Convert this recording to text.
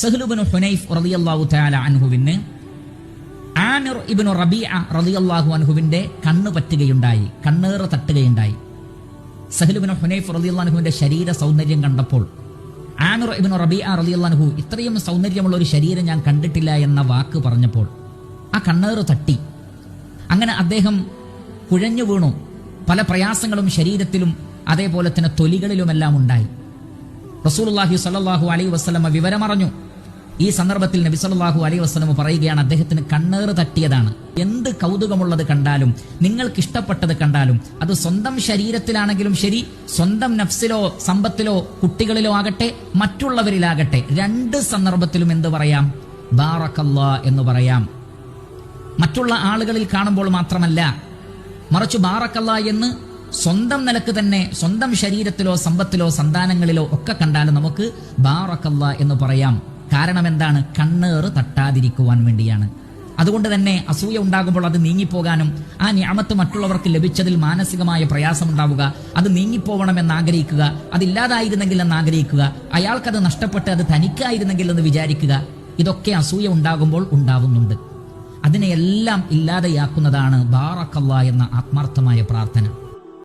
സഹ്ലുബിന് ഹുനൈഫ് റളിയല്ലാഹു തആല അൻഹുവിന് ആമിർ ഇബ്നു റബീഅ റളിയല്ലാഹു അൻഹുവിന്റെ കണ്ണ് പറ്റുകയുണ്ടായി കണ്ണേറ് തട്ടുകയുണ്ടായി. സഹ്ലുബിന് ഹുനൈഫ് റളിയല്ലാഹു അൻഹുവിന്റെ ശരീര സൗന്ദര്യം കണ്ടപ്പോൾ ആമിർ ഇബ്നു റബീഅ റളിയല്ലാഹു അൻഹു ഇത്രയും സൗന്ദര്യമുള്ള ഒരു ശരീരം ഞാൻ കണ്ടിട്ടില്ല എന്ന വാക്ക് പറഞ്ഞപ്പോൾ ആ കണ്ണേറ് തട്ടി. അങ്ങനെ അദ്ദേഹം കുഴഞ്ഞു വീണു. പല പ്രയാസങ്ങളും ശരീരത്തിലും അതേപോലെ തന്നെ തൊലികളിലുമെല്ലാം ഉണ്ടായി. റസൂലുള്ളാഹി സ്വല്ലല്ലാഹു അലൈഹി വസല്ലമ വിവരമറിഞ്ഞു. ഈ സന്ദർഭത്തിൽ നബി സല്ലല്ലാഹു അലൈഹി വസ്ലം പറയുകയാണ് അദ്ദേഹത്തിന് കണ്ണേറ് തട്ടിയതാണ്. എന്ത് കൗതുകമുള്ളത് കണ്ടാലും നിങ്ങൾക്ക് ഇഷ്ടപ്പെട്ടത് കണ്ടാലും അത് സ്വന്തം ശരീരത്തിലാണെങ്കിലും ശരി സ്വന്തം നഫ്സിലോ സമ്പത്തിലോ കുട്ടികളിലോ ആകട്ടെ മറ്റുള്ളവരിലാകട്ടെ രണ്ട് സന്ദർഭത്തിലും എന്ത് പറയാം? ബാറക്കല്ല എന്ന് പറയാം. മറ്റുള്ള ആളുകളിൽ കാണുമ്പോൾ മാത്രമല്ല മറിച്ച് ബാറക്കല്ല എന്ന് സ്വന്തം നിലയ്ക്ക് തന്നെ സ്വന്തം ശരീരത്തിലോ സമ്പത്തിലോ സന്താനങ്ങളിലോ ഒക്കെ കണ്ടാലും നമുക്ക് ബാറക്കല്ല എന്ന് പറയാം. കാരണം എന്താണ്? കണ്ണേറ് തട്ടാതിരിക്കുവാൻ വേണ്ടിയാണ്. അതുകൊണ്ട് തന്നെ അസൂയ ഉണ്ടാകുമ്പോൾ അത് നീങ്ങിപ്പോകാനും ആ ഞാമത്ത് മറ്റുള്ളവർക്ക് ലഭിച്ചതിൽ മാനസികമായ പ്രയാസമുണ്ടാവുക അത് നീങ്ങിപ്പോകണമെന്ന് ആഗ്രഹിക്കുക അതില്ലാതായിരുന്നെങ്കിൽ എന്ന് ആഗ്രഹിക്കുക അയാൾക്കത് നഷ്ടപ്പെട്ട് അത് തനിക്കായിരുന്നെങ്കിൽ എന്ന് വിചാരിക്കുക ഇതൊക്കെ അസൂയ ഉണ്ടാകുമ്പോൾ ഉണ്ടാവുന്നുണ്ട്. അതിനെയെല്ലാം ഇല്ലാതെയാക്കുന്നതാണ് ബാറക്കല്ല എന്ന ആത്മാർത്ഥമായ പ്രാർത്ഥന.